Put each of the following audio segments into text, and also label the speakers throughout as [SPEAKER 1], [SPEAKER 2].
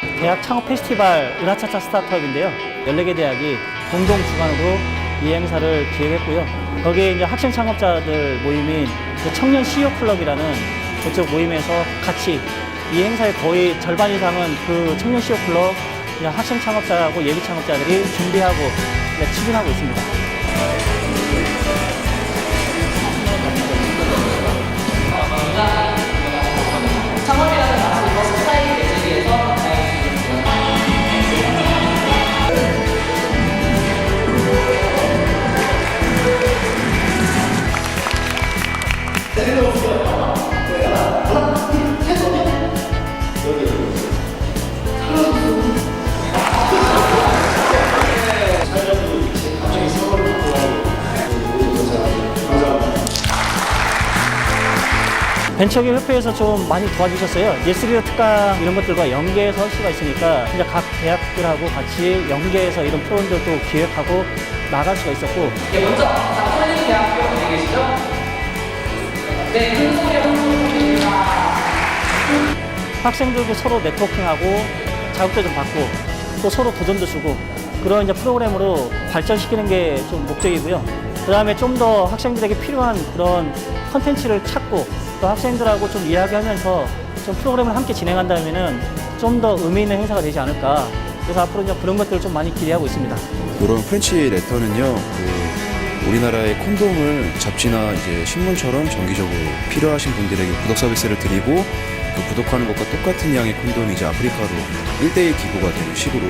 [SPEAKER 1] 대학 창업 페스티벌 은하차차 스타트업인데요. 14개 대학이 공동 주관으로 이 행사를 기획했고요. 거기에 이제 학생 창업자들 모임인 그 청년 CEO 클럽이라는 그쪽 모임에서 같이 이 행사의 거의 절반 이상은 그 청년 CEO 클럽 학생 창업자하고 예비 창업자들이 준비하고 이제 추진하고 있습니다. 벤처기업 협회에서 좀 많이 도와주셨어요. 예술이어 특강 이런 것들과 연계해서 할 수가 있으니까 이제 각 대학들하고 같이 연계해서 이런 프로그램들도 기획하고 나갈 수가 있었고
[SPEAKER 2] 네, 먼저 장소님 대학교 어디 계시죠? 네, 부탁드립니다.
[SPEAKER 1] 학생들도 서로 네트워킹하고 자극도 좀 받고 또 서로 도전도 주고 그런 이제 프로그램으로 발전시키는 게 좀 목적이고요. 그 다음에 좀 더 학생들에게 필요한 그런 컨텐츠를 찾고 또 학생들하고 좀 이야기하면서 좀 프로그램을 함께 진행한다면은 좀 더 의미 있는 행사가 되지 않을까. 그래서 앞으로 이제 그런 것들을 좀 많이 기대하고 있습니다.
[SPEAKER 3] 이런 프렌치 레터는요, 그 우리나라의 콘돔을 잡지나 이제 신문처럼 정기적으로 필요하신 분들에게 구독 서비스를 드리고 그 구독하는 것과 똑같은 양의 콘돔이 이제 아프리카로 1대1 기부가 되는 식으로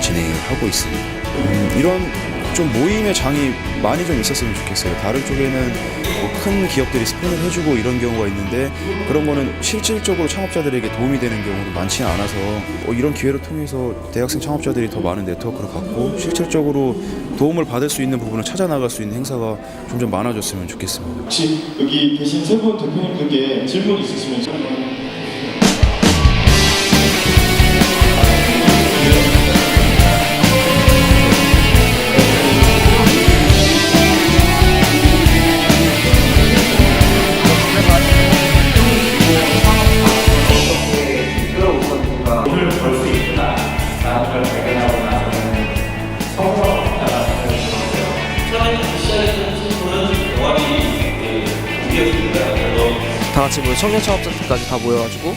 [SPEAKER 3] 진행을 하고 있습니다. 음, 이런 좀 모임의 장이 많이 좀 있었으면 좋겠어요. 다른 쪽에는 뭐 큰 기업들이 스폰을 해주고 이런 경우가 있는데 그런 거는 실질적으로 창업자들에게 도움이 되는 경우도 많지는 않아서 어, 이런 기회를 통해서 대학생 창업자들이 더 많은 네트워크를 갖고 실질적으로 도움을 받을 수 있는 부분을 찾아 나갈 수 있는 행사가 점점 많아졌으면 좋겠습니다.
[SPEAKER 4] 혹시 여기 계신 세 분 대표님들께 질문 있으시면
[SPEAKER 5] 다 같이 모여 청년 창업자들까지 다 모여가지고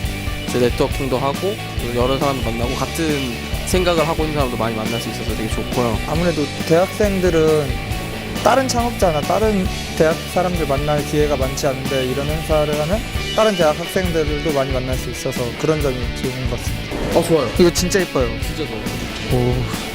[SPEAKER 5] 이제 네트워킹도 하고 또 여러 사람 만나고 같은 생각을 하고 있는 사람도 많이 만날 수 있어서 되게 좋고요.
[SPEAKER 6] 아무래도 대학생들은 다른 창업자나 다른 대학 사람들 만날 기회가 많지 않은데 이런 행사를 하면 다른 대학 학생들도 많이 만날 수 있어서 그런 점이 좋은 것 같습니다.
[SPEAKER 5] 어 좋아요.
[SPEAKER 6] 이거 진짜 예뻐요.
[SPEAKER 5] 진짜 좋아요.
[SPEAKER 6] 오.